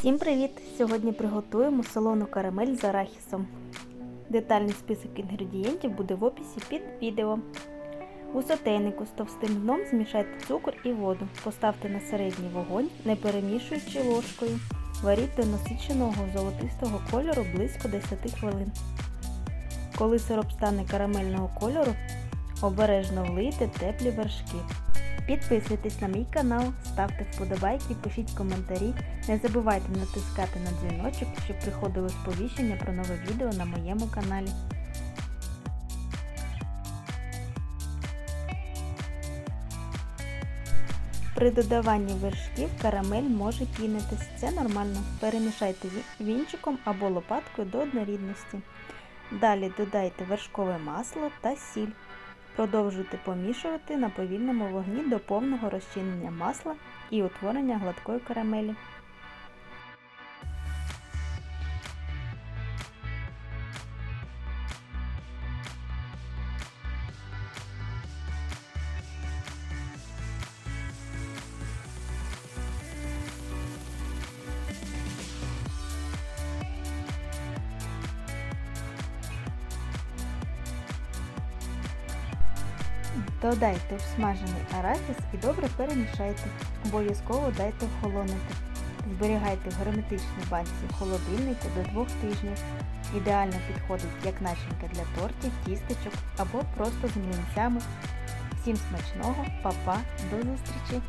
Всім привіт! Сьогодні приготуємо солону карамель з арахісом. Детальний список інгредієнтів буде в описі під відео. У сотейнику з товстим дном змішайте цукор і воду. Поставте на середній вогонь, не перемішуючи ложкою. Варіть до насиченого золотистого кольору близько 10 хвилин. Коли сироп стане карамельного кольору, обережно влийте теплі вершки. Підписуйтесь на мій канал, ставте вподобайки, пишіть коментарі. Не забувайте натискати на дзвіночок, щоб приходили сповіщення про нове відео на моєму каналі. При додаванні вершків карамель може пінитись. Це нормально. Перемішайте вінчиком або лопаткою до однорідності. Далі додайте вершкове масло та сіль. Продовжуйте помішувати на повільному вогні до повного розчинення масла і утворення гладкої карамелі. Додайте обсмажений арахіс і добре перемішайте. Обов'язково дайте охолонути. Зберігайте в герметичній банці в холодильнику до 2 тижнів. Ідеально підходить як начинка для тортів, тістечок або просто з млинцями. Всім смачного, па-па, до зустрічі!